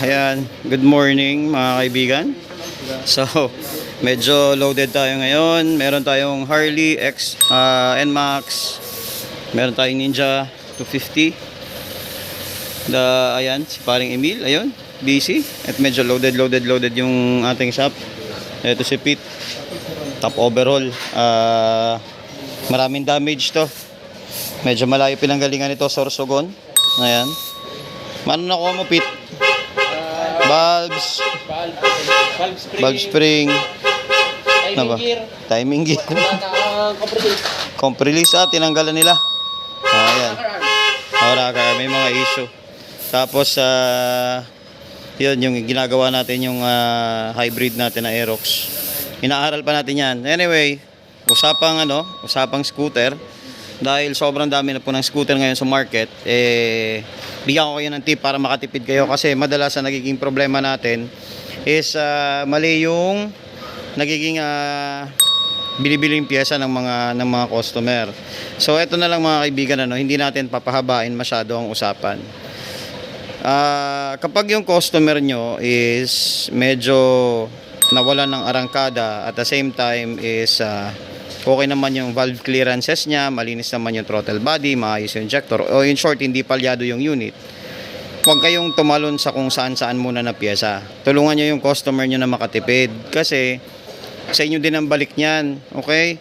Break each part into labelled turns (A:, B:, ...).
A: Ayan, good morning mga kaibigan. So, medyo loaded tayo ngayon. Meron tayong Harley X ah, NMAX. Meron tayong Ninja 250. The, ayan, si paring Emil, ayun, busy. At medyo loaded, loaded, loaded yung ating shop. Ito si Pete. Top overall. Ah, maraming damage to. Medyo malayo pinanggalingan nito, Sorsogon. Ayan. Mano nakuha mo, Pete? Bulbs,
B: Valve, valve spring,
A: bulb spring,
B: timing
A: ano
B: gear,
A: timing gear,
B: naka compressor.
A: compress ah, tinanggalan nila. Ah, ayan. Ora ka, may mga issue. Tapos, ah, yun, yung ginagawa natin yung ah, hybrid natin na Aerox. Inaaral pa natin yan. Anyway, usapang ano, usapang scooter. Dahil sobrang dami na po ng scooter ngayon sa market, eh, bigyan ko kayo ng tip para makatipid kayo kasi madalas ang nagiging problema natin is ah, mali yung nagiging ah, binibiling pyesa ng mga ng mga customer. So ito na lang mga kaibigan ano, hindi natin papahabain masyado ang usapan. Ah, kapag yung customer nyo is medyo nawalan ng arangkada at the same time is ah, okay naman yung valve clearances niya, malinis naman yung throttle body, maayos yung injector, o in short, hindi palyado yung unit, huwag kayong tumalon sa kung saan-saan muna na pyesa. Tulungan nyo yung customer nyo na makatipid kasi sa inyo din ang balik niyan, okay?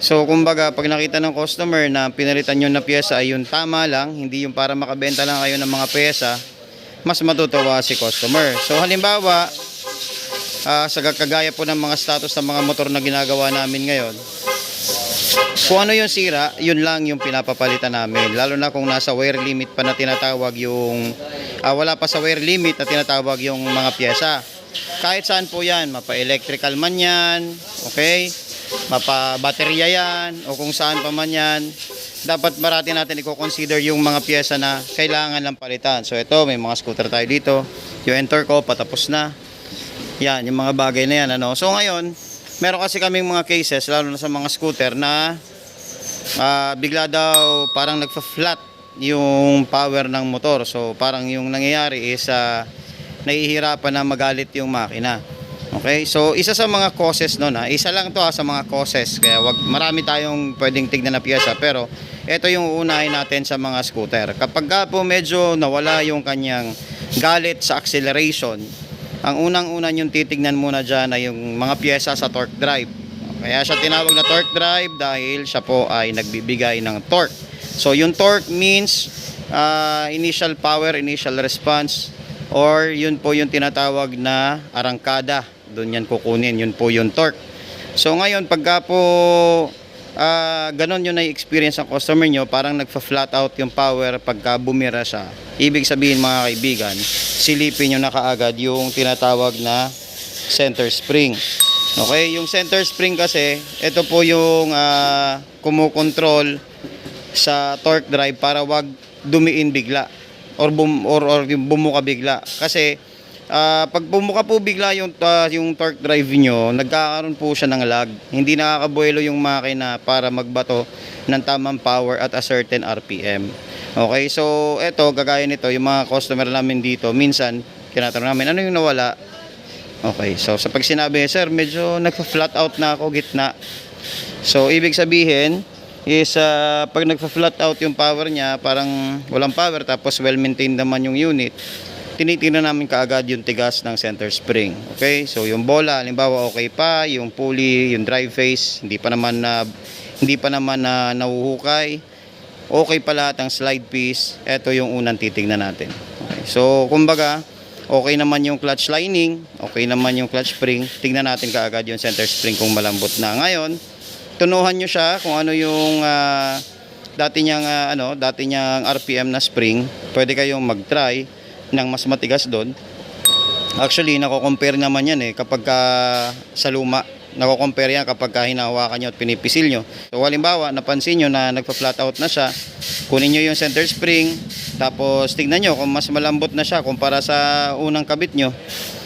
A: So, kumbaga, pag nakita ng customer na pinalitan nyo na pyesa ay yung tama lang, hindi yung para makabenta lang kayo ng mga pyesa, mas matutuwa si customer. So, halimbawa, ah, sa kagaya po ng mga status ng mga motor na ginagawa namin ngayon, kung ano yung sira, yun lang yung pinapapalitan namin. Lalo na kung nasa wear limit pa na tinatawag yung, ah, wala pa sa wear limit na tinatawag yung mga pyesa. Kahit saan po yan, mapa-electrical man yan, okay? Mapa-baterya yan, o kung saan pa man yan, dapat marati natin i-consider yung mga pyesa na kailangan lang palitan. So ito, may mga scooter tayo dito. Yung enter ko, patapos na. Yan, yung mga bagay na yan. Ano? So ngayon, meron kasi kaming mga cases, lalo na sa mga scooter, na ah, bigla daw parang nagfa-flat yung power ng motor. So parang yung nangyayari is ah, nahihirapan na magalit yung makina. Okay? So isa sa mga causes no na, isa lang to ha, sa mga causes. Kaya wag marami tayong pwedeng tignan na piyesa pero ito yung uunahin natin sa mga scooter. Kapag ka po medyo nawala yung kanyang galit sa acceleration, ang unang-una yung titignan muna dyan ay yung mga piyesa sa torque drive. Kaya siya tinawag na torque drive dahil siya po ay nagbibigay ng torque. So yung torque means ah, initial power, initial response, or yun po yung tinatawag na arangkada. Doon yan kukunin, yun po yung torque. So ngayon, pagka po ah, ganon yung na-experience ng customer nyo, parang nagfa-flat out yung power pagka bumira siya. Ibig sabihin mga kaibigan, silipin nyo na kaagad yung tinatawag na center spring. Okay, yung center spring kasi, ito po yung ah, kumukontrol sa torque drive para wag dumiin bigla or bum, or, or bumuka bigla. Kasi ah, pag bumuka po bigla yung ah, yung torque drive nyo, nagkakaroon po siya ng lag. Hindi nakakabuelo yung makina para magbato ng tamang power at a certain RPM. Okay, so eto gagaya nito yung mga customer namin dito, minsan tinatanong namin ano yung nawala. Okay, so sa pag sinabi, sir, medyo nagfa-flat out na ako gitna. So ibig sabihin is ah, pag nagfa-flat out yung power niya, parang walang power tapos well-maintained naman yung unit, tinitingnan namin kaagad yung tigas ng center spring. Okay? So yung bola, halimbawa okay pa, yung pulley, yung drive face, hindi pa naman na hindi pa naman na nahuhukay. Okay pa lahat ang slide piece. Ito yung unang titingnan natin. Okay. So kumbaga, okay naman yung clutch lining, okay naman yung clutch spring. Tingnan natin kaagad yung center spring kung malambot na. Ngayon, tunuhan nyo siya kung ano yung ah, dati niyang ah, ano, dati niyang RPM na spring. Pwede kayong mag-try ng mas matigas doon. Actually, nako-compare naman yan eh kapag ka sa luma. Nako-compare yan kapag ka hinahawakan nyo at pinipisil nyo. So, halimbawa, napansin nyo na nagpa-flat out na siya. Kunin nyo yung center spring. Tapos, tignan nyo kung mas malambot na siya kumpara sa unang kabit nyo.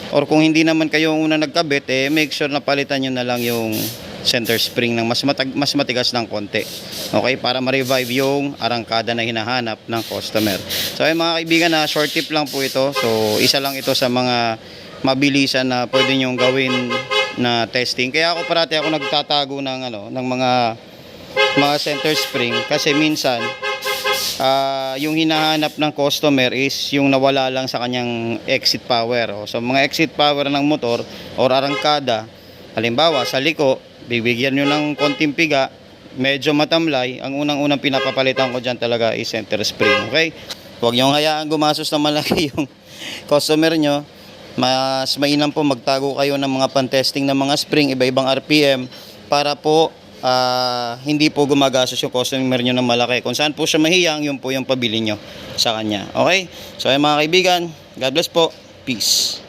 A: Or kung hindi naman kayo ang unang nagkabit, eh, make sure na palitan nyo na lang yung center spring ng mas, matag, mas matigas ng konti. Okay, para ma-revive yung arangkada na hinahanap ng customer. So ayun mga kaibigan na short tip lang po ito. So isa lang ito sa mga mabilisan na pwede nyong gawin na testing. Kaya ako parati ako nagtatago ng ano ng mga mga center spring kasi minsan ah, yung hinahanap ng customer is yung nawala lang sa kanyang exit power. O, so mga exit power ng motor or arangkada, halimbawa sa liko, bibigyan nyo ng konting piga, medyo matamlay, ang unang-unang pinapapalitan ko dyan talaga is center spring. Okay? Huwag nyo hayaan gumasos na malaki yung customer nyo. Mas mainam po magtago kayo ng mga pan-testing ng mga spring, iba-ibang RPM, para po ah, hindi po gumagastos yung customer nyo ng malaki. Kung saan po siya mahiyang, yun po yung pabili nyo sa kanya. Okay? So, ayun mga kaibigan, God bless po. Peace.